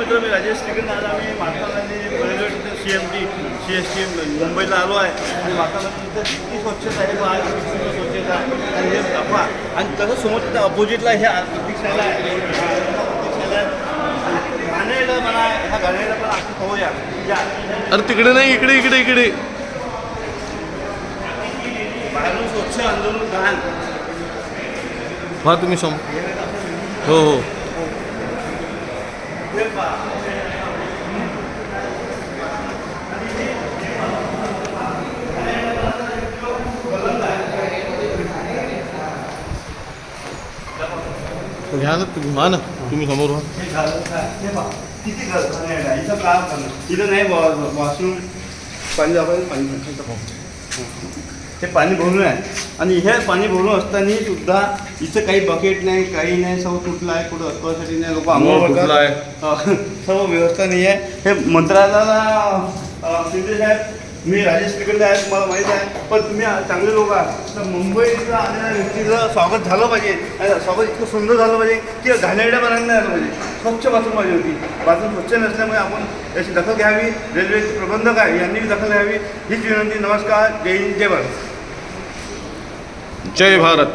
मित्र मी राजेश श्रीकंठ आज आम्ही Mahatma Gandhi railway C M T C S T मुंबईला आलो आहे. आणि महात्मा गांधी इथं किती स्वच्छता आहे. सुंदर स्वच्छता आणि हे दाखवा. आणि तसं समोर अपोजिटला हे प्रतीक्षाला. घाणेरडं मला ह्या घाणेरडं पण असं पाहूया या. अरे तिकडे नाही इकडे इकडे इकडे. बाहेरून स्वच्छ अंदरून घाण हा तुम्ही सम हो हो. घ्या ना तुम्ही हा ना तुम्ही समोर व्हा हे? हे. किती. इथं काम इथं नाही वॉशरूम पाणी दाखवायचं पाणी पाहू. हे पाणी भरून आहे. आणि हे पाणी भरून असताना सुद्धा इथं काही बकेट नाही काही नाही सर्व तुटलं आहे कुठं अटकवासाठी नाही लोक आंघोळ करतात. आहे? सर्व व्यवस्था नाही आहे. हे मंत्रालयाला शिंदे साहेब मी राजेश श्रीखंड आहे तुम्हाला माहीत आहे. पण तुम्ही चांगले लोक आहात. तर मुंबईला आलेल्या व्यक्तीचं स्वागत झालं पाहिजे. स्वागत इतकं सुंदर झालं पाहिजे की घाणेरड्या बनायला नाही आलं पाहिजे. स्वच्छ बाथरूम पाहिजे होती. बाथरूम स्वच्छ नसल्यामुळे आपण याची दखल घ्यावी. रेल्वेचे प्रबंधक आहे यांनी दखल घ्यावी. हीच विनंती. नमस्कार. जय हिंद. जय भारत. जय भारत.